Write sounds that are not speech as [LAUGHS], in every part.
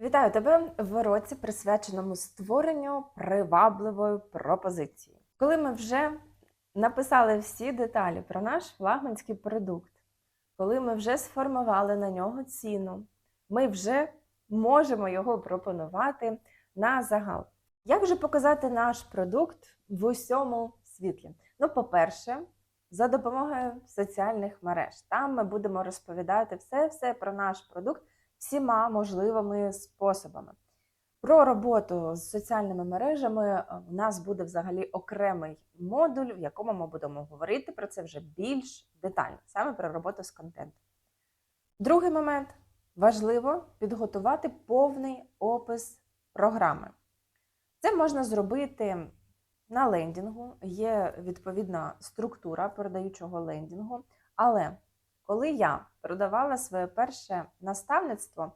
Вітаю тебе в уроці, присвяченому створенню привабливої пропозиції. Коли ми вже написали всі деталі про наш флагманський продукт, коли ми вже сформували на нього ціну, ми вже можемо його пропонувати на загал. Як же показати наш продукт в усьому світлі? Ну, по-перше, за допомогою соціальних мереж. Там ми будемо розповідати все-все про наш продукт всіма можливими способами. Про роботу з соціальними мережами е, у нас буде взагалі окремий модуль, в якому ми будемо говорити про це вже більш детально, саме про роботу з контентом. Другий момент важливо підготувати повний опис програми. Це можна зробити на лендінгу, є відповідна структура передаючого лендінгу, але коли я продавала своє перше наставництво,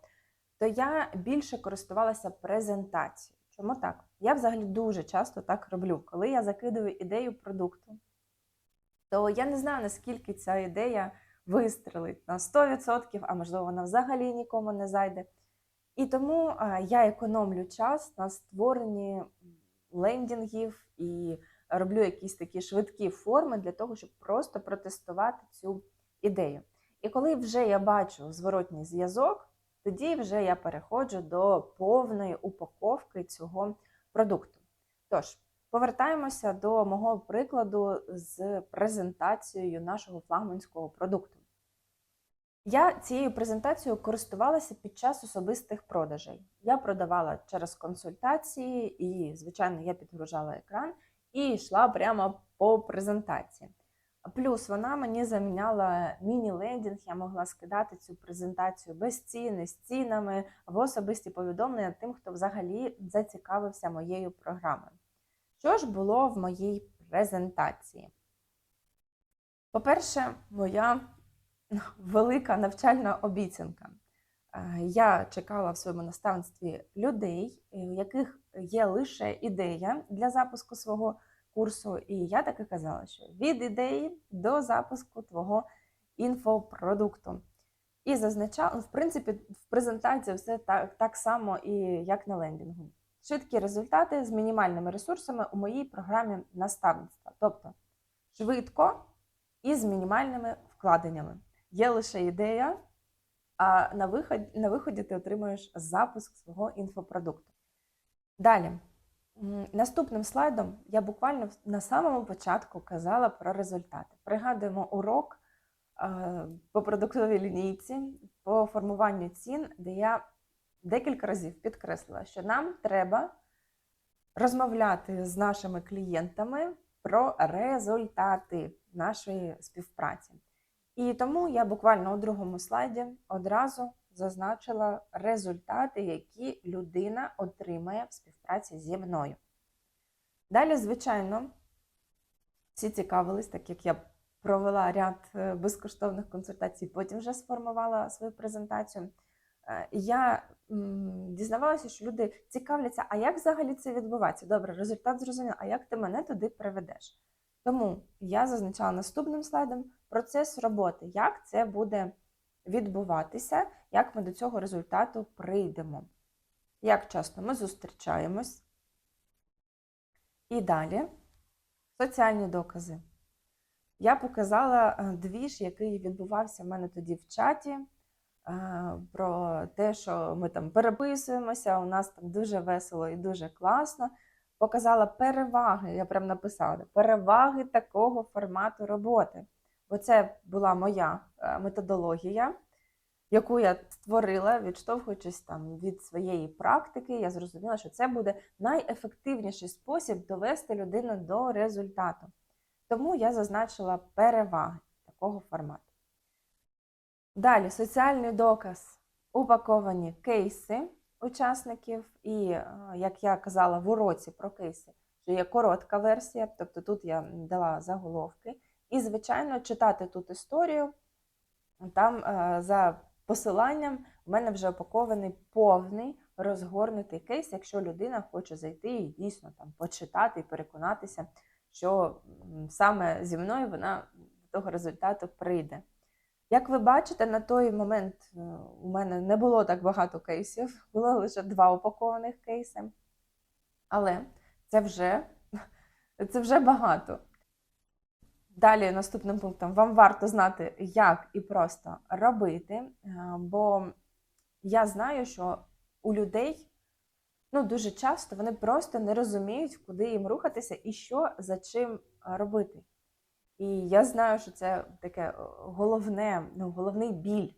то я більше користувалася презентацією. Чому так? Я взагалі дуже часто так роблю. Коли я закидую ідею продукту, то я не знаю, наскільки ця ідея вистрелить на 100%, а можливо, вона взагалі нікому не зайде. І тому я економлю час на створенні лендінгів і роблю якісь такі швидкі форми для того, щоб просто протестувати цю ідею. І коли вже я бачу зворотній зв'язок, тоді вже я переходжу до повної упаковки цього продукту. Тож, повертаємося до мого прикладу з презентацією нашого флагманського продукту. Я цією презентацією користувалася під час особистих продажей. Я продавала через консультації, і, звичайно, я підгружала екран і йшла прямо по презентації. Плюс вона мені заміняла міні-лендінг, я могла скидати цю презентацію без ціни, з цінами в особисті повідомлення тим, хто взагалі зацікавився моєю програмою. Що ж було в моїй презентації? По-перше, моя велика навчальна обіцянка. Е, Я чекала в своєму наставництві людей, у яких є лише ідея для запуску свого курсу, і я так і казала, що від ідеї до запуску твого інфопродукту. І зазначала, в принципі, в презентації все так, так само, і як на лендінгу. Швидкі результати з мінімальними ресурсами у моїй програмі наставництва. Тобто швидко і з мінімальними вкладеннями. Є лише ідея, а на виході, на виході ти отримуєш запуск свого інфопродукту. Далі. Наступним слайдом я буквально на самому початку казала про результати. Пригадуємо урок е, по продуктовій лінійці, по формуванню цін, де я декілька разів підкреслила, що нам треба розмовляти з нашими клієнтами про результати нашої співпраці. І тому я буквально у другому слайді одразу зазначила результати, які людина отримає в співпраці зі мною. Далі, звичайно, всі цікавились, так як я провела ряд е, безкоштовних консультацій, потім вже сформувала свою презентацію. Е, Я дізнавалася, що люди цікавляться, а як взагалі це відбувається? Добре, результат зрозумів, а як ти мене туди приведеш? Тому я зазначала наступним слайдом процес роботи, як це буде відбуватися, як ми до цього результату прийдемо. Як часто ми зустрічаємось. І далі соціальні докази. Я показала е, двіж, який відбувався в мене тоді в чаті, е, про те, що ми там переписуємося, у нас там дуже весело і дуже класно. Показала переваги, я прям написала, переваги такого формату роботи. Бо це була моя е, методологія, яку я створила, відштовхуючись там від своєї практики, я зрозуміла, що це буде найефективніший спосіб довести людину до результату. Тому я зазначила переваги такого формату. Далі соціальний доказ, упаковані кейси учасників, і, е, як я казала в уроці про кейси, що є коротка версія, тобто тут я дала заголовки. І, звичайно, читати тут історію. Там е, за посиланням в мене вже опакований повний розгорнутий кейс, якщо людина хоче зайти і дійсно там почитати і переконатися, що саме зі мною вона до того результату прийде. Як ви бачите, на той момент е, у мене не було так багато кейсів, [LAUGHS] було лише два упакованих кейси. Але це вже, [LAUGHS] це вже багато. Далі, наступним пунктом, вам варто знати, як і просто робити, е, бо я знаю, що у людей ну, дуже часто вони просто не розуміють, куди їм рухатися і що за чим е, робити. І я знаю, що це таке е, головне, ну, головний біль.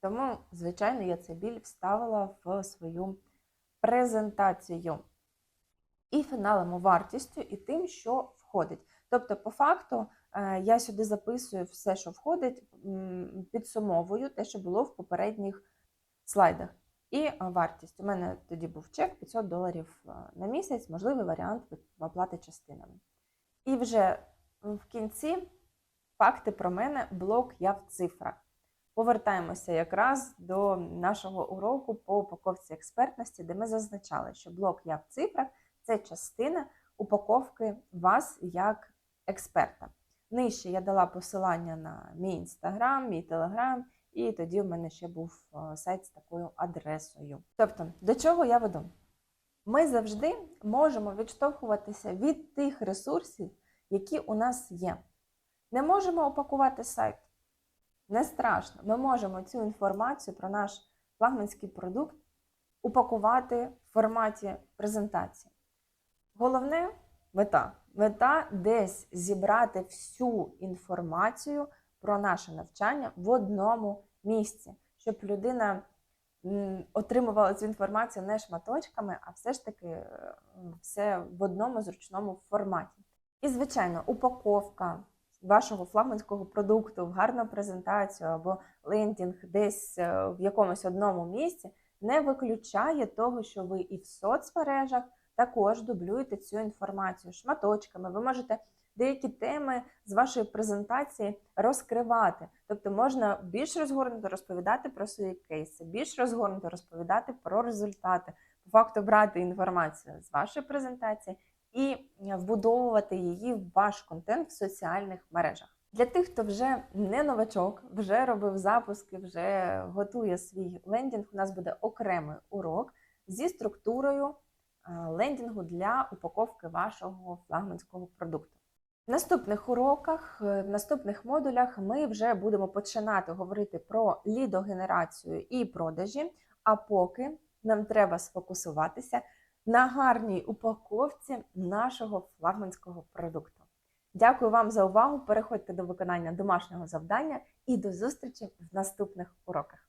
Тому, звичайно, я цей біль вставила в свою презентацію. І фіналом вартістю, і тим, що входить. Тобто, по факту, я сюди записую все, що входить, підсумовую те, що було в попередніх слайдах. І е, вартість. У мене тоді був чек 500 доларів е, на місяць, можливий варіант оплати частинами. І вже в кінці факти про мене, блок я в цифрах. Повертаємося якраз до нашого уроку по упаковці експертності, де ми зазначали, що блок я в цифрах це частина упаковки вас як експерта. Нижче я дала посилання на мій інстаграм, мій телеграм, і тоді в мене ще був е, сайт з такою адресою. Тобто, до чого я веду? Ми завжди можемо відштовхуватися від тих ресурсів, які у нас є. Не можемо опакувати сайт. Не страшно. Ми можемо цю інформацію про наш флагманський продукт упакувати в форматі презентації. Головне мета. Мета десь зібрати всю інформацію про наше навчання в одному місці, щоб людина отримувала цю інформацію не шматочками, а все ж таки е, все в одному зручному форматі. І, звичайно, упаковка вашого флагманського продукту в гарну презентацію або лендінг десь е, в якомусь одному місці не виключає того, що ви і в соцмережах також дублюєте цю інформацію шматочками. Ви можете деякі теми з вашої презентації розкривати. Тобто можна більш розгорнуто розповідати про свої кейси, більш розгорнуто розповідати про результати, по факту брати інформацію з вашої презентації і вбудовувати її в ваш контент в соціальних мережах. Для тих, хто вже не новачок, вже робив запуски, вже готує свій лендінг, у нас буде окремий урок зі структурою лендінгу для упаковки вашого флагманського продукту. В наступних уроках, е, в наступних модулях ми вже будемо починати говорити про лідогенерацію і продажі. А поки нам треба сфокусуватися на гарній упаковці нашого флагманського продукту. Дякую вам за увагу. Переходьте до виконання домашнього завдання і до зустрічі в наступних уроках.